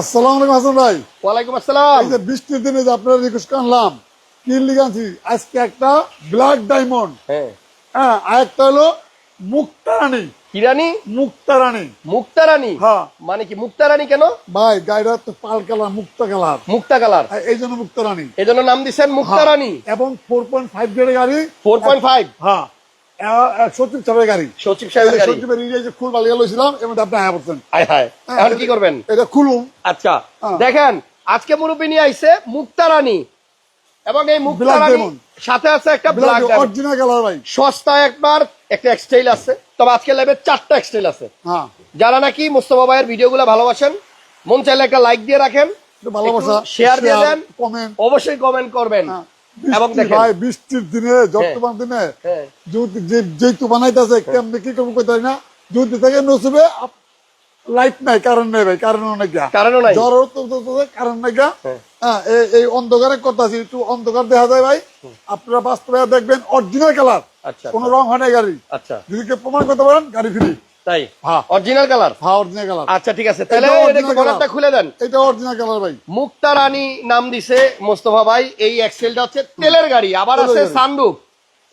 আসসালামু আলাইকুম হাসান ভাই। ওয়ালাইকুম আসসালাম। এই যে বৃষ্টির দিনে যে আপনারা রিকোয়েস্ট করলাম কি লিখাচ্ছি আজকে একটা ব্ল্যাক ডায়মন্ড। হ্যাঁ। হ্যাঁ আর একটা হলো মুক্তারানী কিরানি মুক্তারানী মুক্তারানী হ্যাঁ। মানে কি মুক্তারানী কেন? ভাই গাড়িটা তো পাল কালার মুক্তা কালার। মুক্তা কালার। এই জন্য মুক্তারানী এই জন্য নাম দিচ্ছেন মুক্তারানী হ্যাঁ, এবং ফোর পয়েন্ট ফাইভ গ্রেডের গাড়ি। ফোর পয়েন্ট ফাইভ হ্যাঁ। সত্যি চাপের গাড়ি। সচিব সাহেবের গাড়ি। সত্যি এই যে ফুল বালিয়া লইছিলাম এর আপনি হ্যাঁ বলছেন হায়। হায় এখন কি করবেন? এটা খুলুম আচ্ছা হ্যাঁ। দেখেন আজকে মুরব্বী নিয়ে আইছে মুক্তারানী এবং এই মুক্তারানী সাথে আছে একটা ব্ল্যাক অরিজিনাল কালার ভাই। সস্তা একবার একটা এক্সটাইল আছে। তবে আজকে লেবে চারটা এক্সটাইল আছে। হ্যাঁ। যারা নাকি মুস্তফা ভাইয়ের ভিডিও ভিডিওগুলো ভালোবাসেন মন চাইলে একটা লাইক দিয়ে রাখেন। ভালোবাসা শেয়ার দিয়ে দেন। অবশ্যই কমেন্ট করবেন। এবং ভাই বৃষ্টির দিনে যতমান দিনে হ্যাঁ। যদি যেহেতু বানাইতেছে কেমনি কি করব কইতে না। যদি থেকে নসিবে লাইট নাই কারণ নেই ভাই কারণ অনেক জ্বর কারণ নাই হ্যাঁ। হ্যাঁ এই- অন্ধকারের কথা আছে একটু অন্ধকার দেখা যায় ভাই। আপনারা বাস্তবে দেখবেন অরিজিনাল কালার কোনো রং হয় না গাড়ি আচ্ছা। যদি কেউ প্রমাণ করতে পারেন গাড়ি ফ্রি। তাই? হ্যাঁ। অরিজিনাল কালার হ্যাঁ অরিজিনাল কালার আচ্ছা ঠিক আছে। তাহলে colour। খুলে দেন। এটা অরিজিনাল কালার ভাই। মুক্তা রানী নাম দিছে মোস্তফা ভাই। এই এক্সেলটা হচ্ছে তেলের গাড়ি। আবার আছে। সানরুফ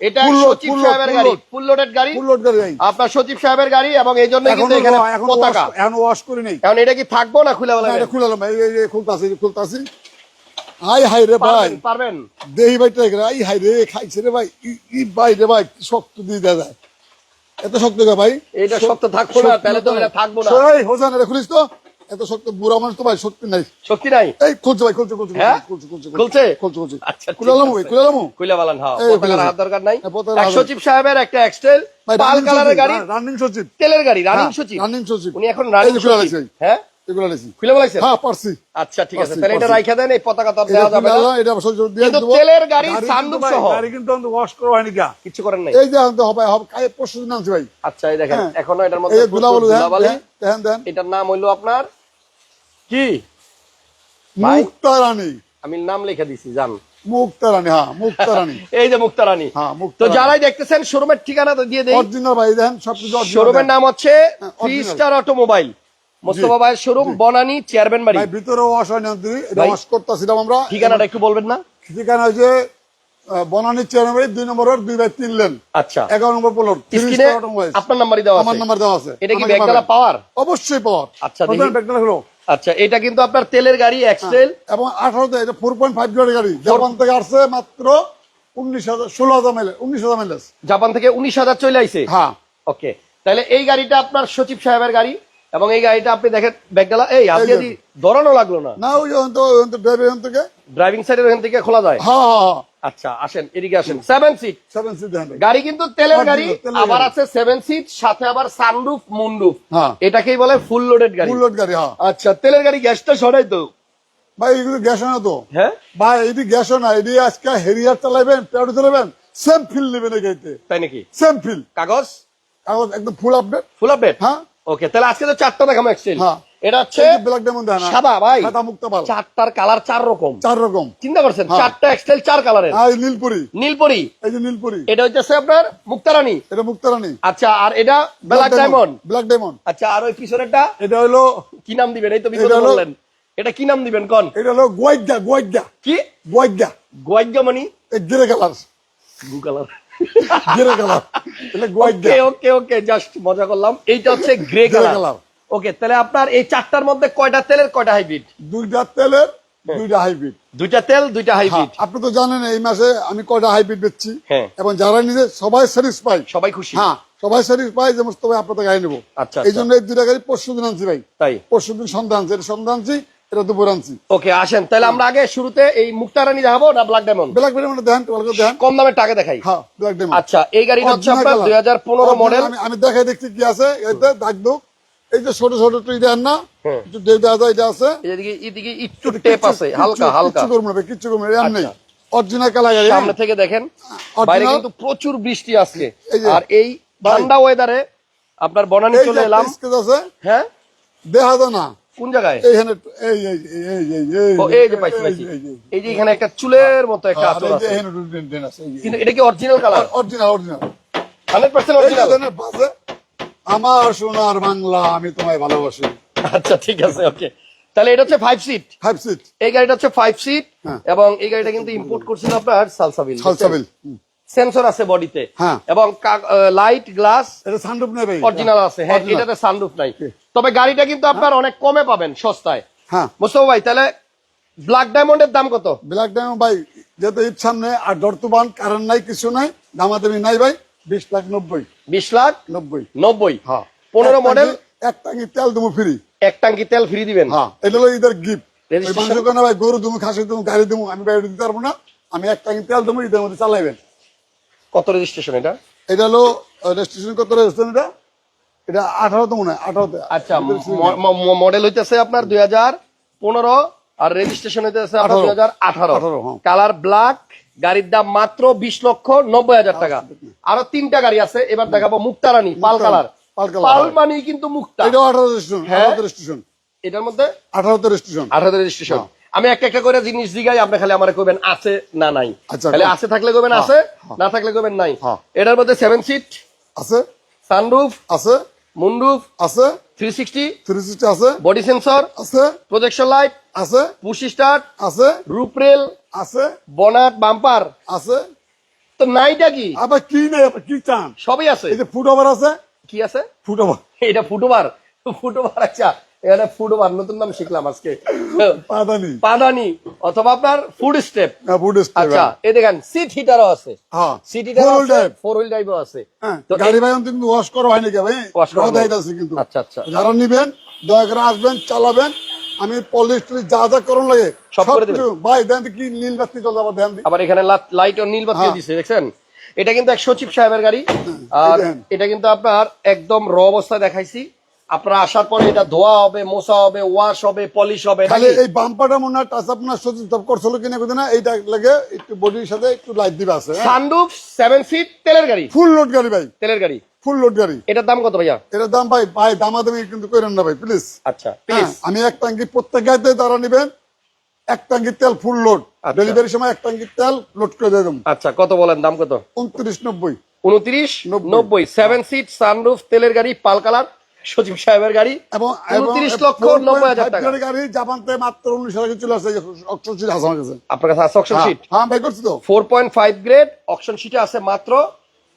এটা সচিব সাহেবের গাড়ি। ফুল লোডেড গাড়ি। ফুল লোড গাড়ি আপনার সচিব সাহেবের গাড়ি এবং এই জন্য কিন্তু এখানে এখন পতাকা। এখন ওয়াশ করি নেই। এখন এটা কি থাকব না খুলে না, বলেন এটা খুলালাম এই এই- খুলতাছি খুলতাছি। হাই হাই রে ভাই। পারবেন। দেহি ভাই আই হাই রে খাইছে রে ভাই। ই- ভাই রে ভাই শক্ত দিয়ে দেয়া এত শক্ত গা ভাই? এটা শক্ত থাকব না তাহলে তো এটা থাকব না। এই হোসেন এটা খুলিস তো। এত শক্ত বুড়া মানুষ তো ভাই শক্তি নাই। শক্তি নাই? এই খুলছে ভাই খুলছে খুলছে হ্যাঁ? খুলছে খুলছে খুলছে? খুলছে? খুলছে আচ্ছা, আছে। ভাই খুলালাম খুলে বলেন হ্যাঁ পতাকার হাত দরকার নাই। এক সচিব সাহেবের একটা এক্সটেল লাল পাল কালারের গাড়ি রানিং সচিব। তেলের গাড়ি রানিং হ্যাঁ, সচিব। রানিং সচিব। উনি এখন রানিং সচিব। হ্যাঁ? এগুলো লেছি খুলে বলাইছেন? হ্যাঁ পারছি। আচ্ছা ঠিক আছে। তাহলে এটা রাইখা দেন এই পতাকা তো দেওয়া যাবে না এটা দিয়ে কিন্তু তেলের গাড়ি গাড়ি সহ। গাড়ি কিন্তু ওয়াশ করা হয়নি গা। কিছু করেন নাই? এই যে আনতে হবে হবে কাই পরশু দিন আনছি ভাই। আচ্ছা এই দেখেন হ্যাঁ। এখনও এটার মধ্যে যে ধুলাবালু প্রচুর দেন ধুলাবালি। দেন দেন এটার নাম হইল আপনার কি? মুক্তারানী আমি নাম লিখে দিছি জান। মুক্তারানী হ্যাঁ মুক্তারানী এই যে মুক্তারানী হ্যাঁ তো যারাই দেখতেছেন শোরুমের ঠিকানা তো দিয়ে দেই। অরিজিনাল ভাই দেন সবকিছু শোরুমের নাম হচ্ছে থ্রি। স্টার অটোমোবাইল মোস্তফা ভাইয়ের শোরুম বনানী চেয়ারম্যান বাড়ি। ভিতরে ওয়াশ হয় না দিদি ওয়াশ করতেছিলাম আমরা। ঠিকানাটা একটু বলবেন না? ঠিকানা আহ, বনানী চেয়ারম্যান দুই নম্বরের দুই বাই তিন লেন আচ্ছা। এগারো নম্বর পোলর আপনার নাম্বারই দেওয়া আমার নাম্বার দেওয়া আছে। এটা কি ব্যাগডালা পাওয়ার অবশ্যই পাওয়ার আচ্ছা, ব্যাগডালা হলো আচ্ছা এটা কিন্তু আপনার তেলের গাড়ি এক্সেল এবং আঠারোতে এটা ফোর পয়েন্ট ফাইভ গাড়ি। জাপান থেকে আসছে মাত্র উনিশ হাজার ষোলো হাজার মাইলেজ উনিশ হাজার মাইলেজ জাপান থেকে উনিশ হাজার চলে আইছে? হ্যাঁ। ওকে তাহলে এই গাড়িটা আপনার সচিব সাহেবের গাড়ি? এবং এই গাড়িটা আপনি দেখেন ব্যাগডালা এই হাত এই দিয়ে যে। ধরানো লাগল না। না ওই তো ড্রাইভার থেকে ড্রাইভিং সাইডের ওখান থেকে? খোলা যায়? হ্যাঁ হ্যাঁ হ্যাঁ। আচ্ছা আসেন এদিকে আসেন। সেভেন সিট সেভেন সিট গাড়ি কিন্তু তেলের গাড়ি আবার আছে সেভেন সিট সাথে আবার সানরুফ মুন্ডুফ হ্যাঁ। এটাকেই বলে ফুল লোডেড গাড়ি। ফুল লোড গাড়ি হ্যাঁ। আচ্ছা তেলের গাড়ি গ্যাসটা সরাই তো। ভাই এগুলো গ্যাস না তো? হ্যাঁ? ভাই এটি গ্যাসও না এটি আজকে হেরিয়ার চালাবেন পেট্রো চালাবেন সেম ফিল নেবেন এই গাড়িতে। তাই নাকি? সেম ফিল কাগজ? কাগজ একদম ফুল আপডেট ফুল আপডেট হ্যাঁ। ওকে তাহলে আজকে তো চারটা দেখাবো এক্সেল হ্যাঁ। এটা হচ্ছে ব্ল্যাক দেয় না সাদা ভাই। সাদা মুক্ত পাল। চারটার কালার চার রকম। চার রকম। চিন্তা করছেন? হ্যাঁ। চারটা এক্সেল চার কালারের এই নীলপুরি। নীলপরি। এই যে নীলপুরি। এটা হচ্ছে আপনার মুক্তারানী। এটা মুক্তারানী। আচ্ছা আর এটা ব্ল্যাক ডায়মন্ড ব্ল্যাক ডায়মন্ড আচ্ছা আর ওই পিছনেরটা? এটা হলো কি নাম দিবেন? এই তো বিপদে বললেন এটা কি নাম দিবেন? কোন? এটা হলো গোয়াইগা গোয়াইগা কি? গোয়াইগা গোয়াজ্ঞামণি এই গিরে কালার গু কালার গিরে কালার ওকে ওকে ওকে জাস্ট মজা করলাম। এইটা হচ্ছে গ্রে কালার ওকে তাহলে আপনার এই চারটার মধ্যে কয়টা তেলের কয়টা হাইব্রিড দুইটা তেলের দুইটা হাইব্রিড দুইটা তেল দুইটা হাইব্রিড আপনি তো জানেন এই মাসে আমি কয়টা হাইব্রিড বেচছি। হ্যাঁ। এবং যারা নিজে সবাই স্যাটিসফাই সবাই খুশি। হ্যাঁ সবাই স্যাটিসফাই যে মুস্তফা তো গাড়ি নেব। আচ্ছা, এই জন্য এই দুইটা গাড়ি পরশু দিন আনছি ভাই। তাই? পরশু দিন সন্ধ্যা আনছি। এটা সন্ধ্যা আনছি এটা দুপুর আনছি। ওকে আসেন। তাহলে আমরা আগে শুরুতে এই মুক্তারানি দেখাবো না ব্ল্যাক ডায়মন্ড ব্ল্যাক মানে টুয়ালকে কম দামের টাকা দেখাই। হ্যাঁ ব্ল্যাক ডেমন আচ্ছা এই গাড়িটা হচ্ছে আপনার দুই হাজার পনেরো মডেল আমি আমি দেখাই দেখছি কি আছে। দাগ দুক। এই যে ছোট ছোট টুই দেন না হ্যাঁ। একটু দেব যায় এটা আছে। এদিকে এদিকে একটু টেপ আছে হালকা হালকা। কিচ্ছু করব না কিচ্ছু করব না আচ্ছা। অরিজিনাল কালা গাড়ি সামনে থেকে দেখেন। বাইরে কিন্তু প্রচুর বৃষ্টি আজকে। আর এই ঠান্ডা ওয়েদারে আপনার বনানি চলে এলাম। হ্যাঁ। দেখা যায় না। কোন জায়গায়? এইখানে এই এই এই এই এই ও এই যে পাইছি পাইছি। এই যে এখানে একটা চুলের মতো একটা আর আচর এই যে আছে। এখানে ডেন আছে কিন্তু এটা কি original colour original original hundred percent এই যে অরিজিনাল আমার সোনার বাংলা আমি তোমায় ভালোবাসি। আচ্ছা ঠিক আছে ওকে তাহলে এটা হচ্ছে ফাইভ সিট ফাইভ সিট এই গাড়িটা হচ্ছে ফাইভ সিট হ্যাঁ। এবং এই গাড়িটা কিন্তু ইম্পোর্ট করছিল আপনার সালসাবিল সালসাবিল সেন্সর আছে বডিতে হ্যাঁ। এবং লাইট গ্লাস এটা সানরুফ নেই ভাই অরিজিনাল আছে। হ্যাঁ। এটাতে সানরুফ নাই। তবে গাড়িটা কিন্তু আপনার অনেক কমে পাবেন সস্তায়। হ্যাঁ। মোস্তফা ভাই তাহলে ব্ল্যাক ডায়মন্ডের দাম কত? ব্ল্যাক ডায়মন্ড ভাই যেহেতু ঈদ সামনে আর দর্তবান কারণ নাই কিছু নাই দামাদামি নাই ভাই বিশ লাখ নব্বই। বিশ লাখ? নব্বই। নব্বই? হ্যাঁ। পনেরো মডেল এক টাঙ্কি তেল তুমি ফ্রি এক টাঙ্কি তেল ফ্রি দিবেন? হ্যাঁ এটা হলো ঈদের গিফট Registration? মানুষের কেন ভাই গরু তুমি খাসি তুমি গাড়ি আমি গাড়ি দিতে পারব না আমি এক টাঙ্কি তেল তুমি ঈদের মধ্যে চালাইবেন। কত রেজিস্ট্রেশন এটা? এটা হলো রেজিস্ট্রেশন কত রেজিস্ট্রেশন এটা? এটা আঠারো মনে হয় আঠারোতে। আচ্ছা মডেল হইতেছে আপনার দুই হাজার পনেরো আর রেজিস্ট্রেশন হইতেছে দুই হাজার আঠারো। আঠারো, হ্যাঁ। কালার ব্ল্যাক গাড়ির দাম মাত্র বিশ লক্ষ নব্বই হাজার টাকা। আরও তিনটা গাড়ি আছে এবার দেখাবো মুক্তারানি পাল কালার। পাল কালার, পাল হ্যাঁ। মানি কিন্তু মুক্তা। এটাও আঠারো রেজিস্ট্রেশন হ্যাঁ। এটার মধ্যে? আঠারোতে রেজিস্ট্রেশন আঠারো রেজিস্ট্রেশন আমি একটা একটা করে জিনিস জিগাই আপনি খালি আমার কইবেন আছে না নাই। আচ্ছা, খালি আছে থাকলে কইবেন আছে না থাকলে কইবেন নাই। হ্যাঁ। এটার মধ্যে সেভেন সিট আছে। সানরুফ আছে। মুন্ডুফ আছে। থ্রি সিক্সটি থ্রি সিক্সটি আছে। বডি সেন্সর আছে। প্রজেকশন লাইট আছে। পুশ স্টার্ট আছে। রুপ রেল আছে। বনাট বাম্পার আছে। তো নাইটা কি? আবার কি নেই? আবার কি চান? সবই আছে। এই যে ফুট ওভার আছে। কি আছে? ফুট ওভার এটা ফুটওভার ফুটওভার আচ্ছা। এটা ফুটওভার নতুন নাম শিখলাম আজকে। পাদানি। পাদানি। অথবা আপনার ফুড স্টেপ ফুট আচ্ছা এই দেখেন সিট হিটারও আছে। হ্যাঁ সিট আছে ফোর হুইল ড্রাইভও আছে। হ্যাঁ, তো গাড়ি ভাই কিন্তু ওয়াশ করা হয় ভাই? Wash করা আছে কিন্তু। আচ্ছা, আচ্ছা। যারা নিবেন দয়া করে আসবেন চালাবেন। আমি পলিশ যা যা করুন লাগে সব করে দেবেন। ভাই দেন কি নীল বাতি আবার দেন আবার এখানে লাইট ও নীল বাতি হ্যাঁ। দিছে দেখছেন? এটা কিন্তু এক সচিব সাহেবের গাড়ি। আর এটা কিন্তু আপনার একদম র অবস্থায় দেখাইছি। আপনারা আসার পরে এটা ধোয়া হবে মোছা হবে ওয়াশ হবে পলিশ হবে খালি এই বাম্পারটা মনে হয় টাচ আপনার সচিব টপ করছিল কিনা কোথায় না এইটা লাগে একটু বডির সাথে একটু লাইট দিবে আছে সানরুফ সেভেন সিট তেলের গাড়ি? ফুল লোড গাড়ি ভাই। তেলের গাড়ি? ফুল লোড গাড়ি। এটার দাম কত ভাইয়া? এটার দাম ভাই ভাই দামাদামি কিন্তু করেন না ভাই প্লিজ আচ্ছা প্লিজ আমি এক ট্যাঙ্কি প্রত্যেক গাড়িতে তারা নিবেন এক ট্যাঙ্কি তেল ফুল লোড। ডেলিভারির সময় এক ট্যাঙ্কি তেল লোড করে দিয়ে দেবো। আচ্ছা কত বলেন দাম কত? উনত্রিশ নব্বই। উনত্রিশ নব্বই। নব্বই সেভেন সিট সানরুফ তেলের গাড়ি পাল কালার? সচিব সাহেবের গাড়ি এবং উনত্রিশ লক্ষ নব্বই হাজার টাকা। গাড়ি জাপান থেকে মাত্র উনিশ হাজার চলে আসছে আমার কাছে। আপনার কাছে আছে অকশন হ্যাঁ, শিট হ্যাঁ ভাই করছি তো। Four point five grade auction শিটে আছে মাত্র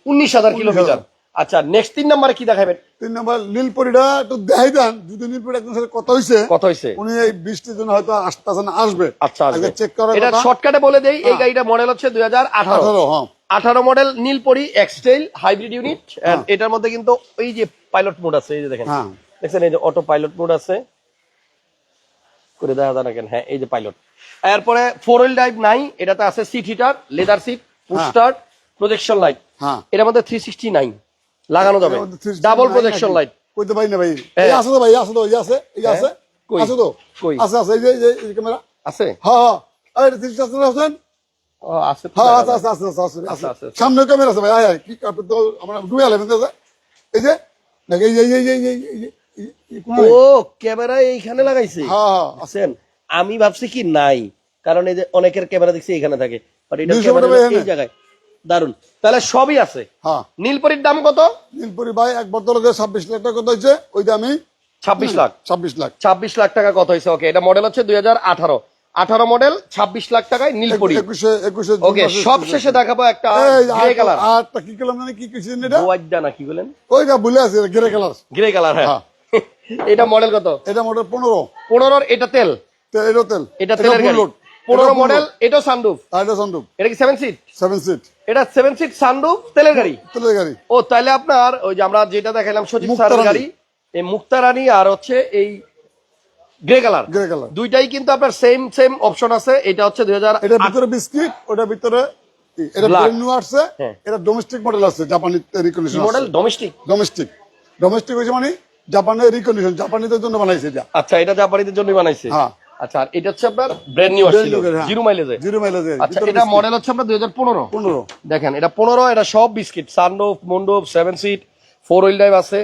উনিশ হাজার কিলোমিটার। আচ্ছা নেক্সট তিন নম্বরে কি দেখাবেন? তিন নম্বর নীলপরিটা একটু দেখাই দেন। যদি নীলপরি একজন সাথে কথা হয়েছে কত হয়েছে উনি এই বৃষ্টির জন্য হয়তো আসতেছেন আসবে। আচ্ছা চেক করার এটা শর্টকাটে বলে দেই এই গাড়িটা মডেল হচ্ছে দুই হাজার আঠারো। আঠারো হ্যাঁ। আঠারো মডেল নীলপরি এক্সটেল হাইব্রিড ইউনিট এটার মধ্যে কিন্তু ওই যে পাইলট মোড আছে এই যে দেখেন। হ্যাঁ। দেখছেন এই যে অটো পাইলট মোড আছে? করে দেখা যায় না কেন? হ্যাঁ এই যে পাইলট এরপরে ফোর হুইল ড্রাইভ নাই এটাতে আছে সিট হিটার লেদার সিট পুস্টার প্রজেকশন লাইট হ্যাঁ। এটার মধ্যে থ্রি সিক্সটি নাইন লাগানো যাবে। এর মধ্যে 360 ডাবল নাই প্রজেকশন লাইট কইতে পারি না ভাই? হ্যাঁ। এই আছে তো ভাই আছে তো এই আছে এই আছে। কই? আছে তো? কই? আছে আছে এই যে এই ক্যামেরা আছে? হ্যাঁ হ্যাঁ। এই তিরিশ আছে। আছেন আছে হ্যাঁ আছে আছে আছে আছে আছে আছে, আছে। আছে সামনে ক্যামেরা আছে ভাই আয় আয় কি তো আমরা ডুবে আলেন এই যে এই এই এই এই যে এই যে এই- এই কোনায়। ও ক্যামেরা এইখানে লাগাইছে হ্যাঁ হ্যাঁ আছেন আমি ভাবছি কি নাই কারণ এই যে অনেকের ক্যামেরা দেখছি এখানে থাকে বাট এটা ক্যামেরা এই জায়গায় দারুণ তাহলে সবই আছে হ্যাঁ নীলপরির দাম কত নীলপুরি ভাই এক যে ছাব্বিশ লাখ টাকা কত হয়েছে ওই আমি ছাব্বিশ লাখ ছাব্বিশ লাখ ছাব্বিশ লাখ টাকা কত হয়েছে ওকে এটা মডেল হচ্ছে দুই হাজার আঠারো মডেল ছাব্বিশ লাখ টাকায় নীলপরি ওকে মাসে- সব শেষে দেখাবো একটা গ্রে কালার আর- কি কালার মানে কি কিছু এটা? গোয়াড্ডা না কি বলেন? ওইটা ভুলে আছে গ্রে কালার গ্রে কালার হ্যাঁ। হ্যাঁ। এটা মডেল কত? এটা মোটর পনেরো। পনেরোর এটা তেল? এটা তেল। এটা তেলের গাড়ি। পনেরো মডেল সানরুফ এটা এটা কি সেভেন সিট সেভেন সিট এটা সেভেন সিট সানরুফ তেলের গাড়ি? তেলের গাড়ি। ও তাহলে আপনার ওই যে আমরা যেটা দেখালাম সচিব স্যারের গাড়ি এই মুক্তারানী আর হচ্ছে এই গ্রে কালার গ্রে কালার দুইটাই কিন্তু আপনার সেম সেম অপশন আছে। এটা হচ্ছে দুই হাজার এটার ভিতরে বিস্কিট ওটার ভিতরে এটা। ব্র্যান্ড নিউ আসছে। হ্যাঁ। এটা ডোমেস্টিক মডেল আছে জাপানি recondition model domestic domestic domestic হয়েছে মানে জাপানের রিকন্ডিশন জাপানিদের জন্য বানাইছে এটা। আচ্ছা এটা জাপানিদের জন্য বানাইছে? হ্যাঁ। আচ্ছা আর এটা হচ্ছে আপনার ব্র্যান্ড নিউ আসছিল। জিরো মাইলেজে জিরো মাইলেজ আচ্ছা এটা মডেল হচ্ছে আপনার দুই হাজার পনেরো। পনেরো। দেখেন এটা পনেরো এটা সব বিস্কিট সানরুফ মন্ডপ seven seat four wheel drive আছে।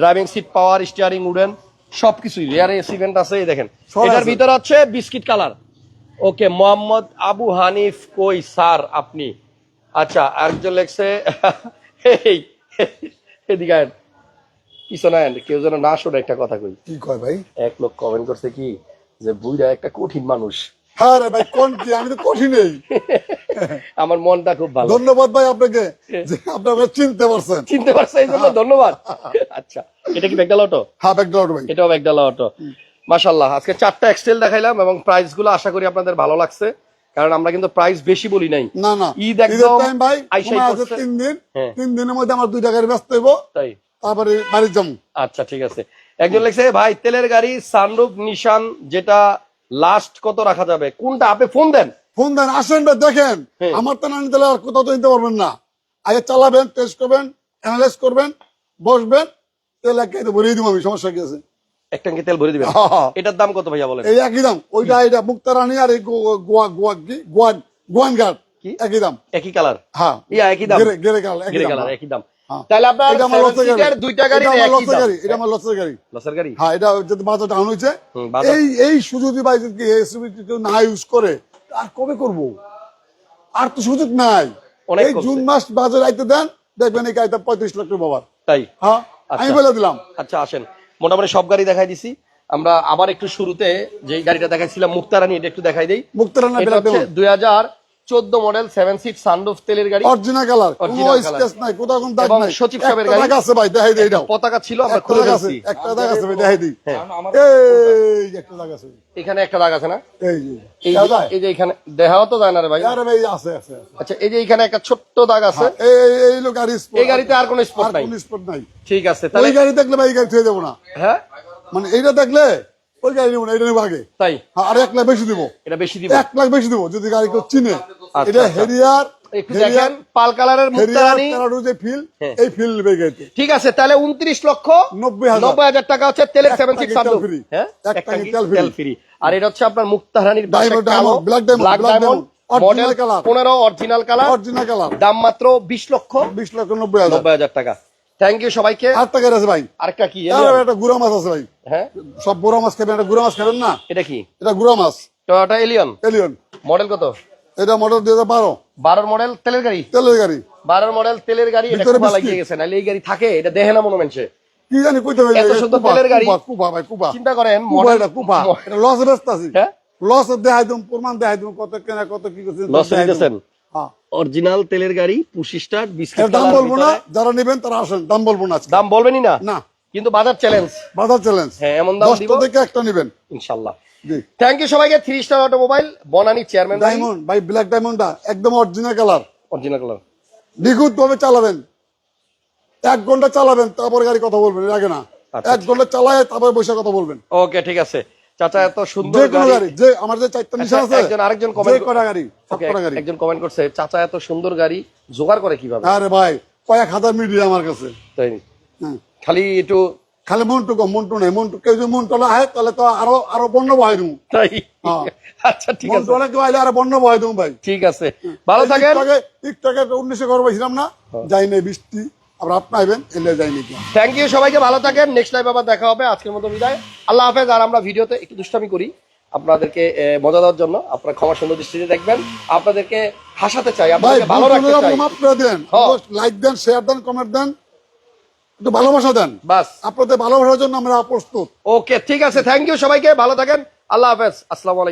Driving seat power steering wooden সবকিছুই রেয়ারে সিমেন্ট আছে এই দেখেন। এটার আছে। ভিতরে হচ্ছে biscuit colour okay Mohammad Abu Hanif কই স্যার আপনি? আচ্ছা আরেকজন লেখছে এই এদিকে। পিছনে কেউ যেন না শোনে একটা কথা কই। কি কয় ভাই? এক লোক কমেন্ট করছে কি যে বুইরা একটা কঠিন মানুষ। হ্যাঁ রে ভাই কোন কি? আমি তো কঠিনই আমার মনটা খুব ভালো। ধন্যবাদ ভাই আপনাকে যে চিনতে পারছেন। চিনতে পারছে এই জন্য ধন্যবাদ। আচ্ছা এটা কি ব্যাগডাল অটো হ্যাঁ ব্যাকগ্রাউন্ড ভাই। এটাও ব্যাগডালা অটো মাশাল্লাহ আজকে চারটা এক্সেল দেখাইলাম এবং প্রাইসগুলো আশা করি আপনাদের ভালো লাগছে। কারণ আমরা কিন্তু প্রাইস বেশি বলি নাই। না না ঈদ একদম ভাই। তিন দিন। হ্যাঁ। তিন দিনের মধ্যে আমার দুই টাকার ব্যস্ত হইব। তাই। তারপরে বাড়ি যাব। আচ্ছা ঠিক আছে। একজন লিখছে ভাই তেলের গাড়ি সানরুফ নিশান যেটা লাস্ট কত রাখা যাবে? কোনটা? আপনি ফোন দেন। ফোন দেন আসেন দেখেন। হ্যাঁ। আমার তো না নিতে আর কোথাও তো নিতে পারবেন না। আগে চালাবেন টেস্ট করবেন অ্যানালাইজ করবেন বসবেন তেল এক গাড়িতে ভরিয়ে দিব আমি সমস্যা কি আছে? এক ট্যাঙ্কি তেল ভরে দিবেন? হ্যাঁ, হ্যাঁ। এটার দাম কত ভাইয়া বলেন? এই একই দাম। ওইটা এটা মুক্তারানি আর এই গোয়া গোয়া কি? গোয়ান গোয়ান ঘাট কি? একই দাম। একই কালার হ্যাঁ। ইয়া একই দাম। গেরে গেরে কালার একই দাম। হ্যাঁ। হ্যাঁ। তাহলে আপনার এটা আমার লসের গাড়ি। দুইটা গাড়ি এটা আমার লসের গাড়ি এটা আমার লসের গাড়ি। লসের গাড়ি? হ্যাঁ এটা যদি বাজার ডাউন হয়েছে এই এই সুযোগ ভাই যদি এসবি কেউ না ইউজ করে আর কবে করব? আর তো সুযোগ নাই। এই জুন মাস বাজার আইতে দেন দেখবেন এই গাড়িটা পঁয়ত্রিশ লাখ টাকা বাবার তাই? হ্যাঁ আমি আচ্ছা। বলে দিলাম। আচ্ছা আসেন। মোটামুটি সব গাড়ি দেখাই দিছি। আমরা আবার একটু শুরুতে যে গাড়িটা দেখাইছিলাম মুক্তারানি এটা একটু দেখাই দিই। মুক্তারানা দুই হাজার চোদ্দ মডেল সেভেন সিট সানরুফ তেলের গাড়ি। অরিজিনাল কালার কোনো Original নাই কোথাও কোনো দাগ নাই। সচিব সাহেবের গাড়ি। আছে ভাই দেখাই দিই পতাকা ছিল আমরা একটা খুলে দাগ আছে একটা দাগ আছে ভাই দেখাই দিই। হ্যাঁ। এই একটা দাগ আছে। এখানে একটা দাগ আছে না? এই যে এই? এই এখানে দেখাও তো যায় না রে ভাই। আরে ভাই আছে। আচ্ছা এই যে এখানে একটা ছোট্ট দাগ আছে। এই এই- এই লোক। এই গাড়িতে আর কোনো স্পট নাই। কোনো স্পট নাই। ঠিক আছে তাহলে গাড়ি দেখলে ভাই এই গাড়ি থুয়ে দেবো না। হ্যাঁ? মানে এইটা দেখলে ওই গাড়ি নেব না এটা নেব আগে। তাই? হ্যাঁ, আর এক লাখ বেশি দিব। এটা বেশি দিব? এক লাখ বেশি দিব যদি গাড়ি কেউ চিনে। আচ্ছা, এটা আচ্ছা। হেরিয়ার পাল কালারের হেরিয়ার মুক্তারানি তেরাডু যে ফিল হ্যাঁ। এই ফিল ঠিক আছে তাহলে উনত্রিশ লক্ষ নব্বই। নব্বই হাজার টাকা হচ্ছে তেলের সেভেন সিক্স তেল ফ্রি আর এটা হচ্ছে আপনার মুক্তারানির ব্ল্যাক ডায়মন্ড মডেল পনেরো অরিজিনাল কালার অরিজিনাল কালার দাম মাত্র বিশ লক্ষ বিশ লক্ষ নব্বই হাজার টাকা। থ্যাংক ইউ সবাইকে। আর টাকা আছে ভাই। আরেকটা কি? একটা গুড়া মাছ আছে ভাই। হ্যাঁ? সব বড় মাছ খাবেন একটা গুড়া মাছ খাবেন না? এটা কি? এটা গুড়া মাছ। টয়োটা এলিয়ন এলিয়ন মডেল কত? এটা মডেল দুই হাজার বারো। বারোর মডেল তেলের গাড়ি? তেলের গাড়ি। বারোর মডেল তেলের গাড়ি এটা ভিতরে লাগিয়ে গেছে নাহলে এই গাড়ি থাকে এটা দেখে না মনে মানছে কি জানি কইতে হবে এত সুন্দর তেলের গাড়ি। কুপা ভাই কুপা। চিন্তা করেন কুপা এটা কুপা। এটা লস ব্যস্ত আছি। হ্যাঁ? লস দেখাই দিম প্রমাণ দেখাই দিম কত কেনা কত কি করছে লস দিতেছেন। অরিজিনাল তেলের গাড়ি স্টার বিস্কিট দাম বলব না যারা নেবেন তারা আসেন দাম বলব না দাম বলবেনই না? না। কিন্তু বাজার চ্যালেঞ্জ বাজার চ্যালেঞ্জ হ্যাঁ, এমন দাম দিব। থেকে একটা নেবেন। ইনশাল্লাহ। জি। থ্যাংক ইউ সবাইকে three star automobile Banani chairman diamond ভাই ব্ল্যাক ডায়মন্ডটা একদম অরিজিনাল কালার অরিজিনাল কালার নিখুঁত ভাবে চালাবেন। এক ঘণ্টা চালাবেন তারপর গাড়ি কথা বলবেন আগে না। আচ্ছা, এক ঘণ্টা চালায় তারপর বসে কথা বলবেন। ওকে ঠিক আছে। চাচা এত সুন্দর গাড়ি। যে আমার যে চারটা নিশা আছে একজন আরেকজন comment কটা গাড়ি গাড়ি। একজন কমেন্ট করছে চাচা এত সুন্দর গাড়ি জোগাড় করে কীভাবে? আরে ভাই কয়েক হাজার মিডিয়া আমার কাছে। তাই হ্যাঁ। খালি একটু খালি মন্টু কম মন্টু নেই মন্টু কেউ যদি মন্টু আহে তাহলে তো আরও আরও বন্য বহাই দেবো তাই? হ্যাঁ। আচ্ছা ঠিক আছে। হলে কেউ আইলে আরও বন্য বহাই দেবো ভাই। ঠিক আছে। ভালো থাকেন। টিকটকে উনিশে ঘর না? হ্যাঁ। যাই নাই বৃষ্টি। আবার আপনি আইবেন এলে যাই নাকি। থ্যাংক ইউ সবাইকে ভালো থাকেন। নেক্সট লাইভ আবার দেখা হবে। আজকের মতো বিদায়। আল্লাহ হাফেজ। আর আমরা ভিডিওতে একটু দুষ্টামি করি। আপনাদেরকে মজা দেওয়ার জন্য। আপনারা ক্ষমা সুন্দর দৃষ্টিতে দেখবেন। আপনাদেরকে হাসাতে চাই। আপনাদেরকে ভালো রাখতে চাই। মাফ দেন। লাইক দেন শেয়ার দেন কমেন্ট দেন। একটু ভালোবাসা দেন। বাস। আপনাদের ভালোবাসার জন্য আমরা প্রস্তুত। ওকে ঠিক আছে। থ্যাংক ইউ সবাইকে। ভালো থাকেন। আল্লাহ হাফেজ। আসসালামু আলাইকুম।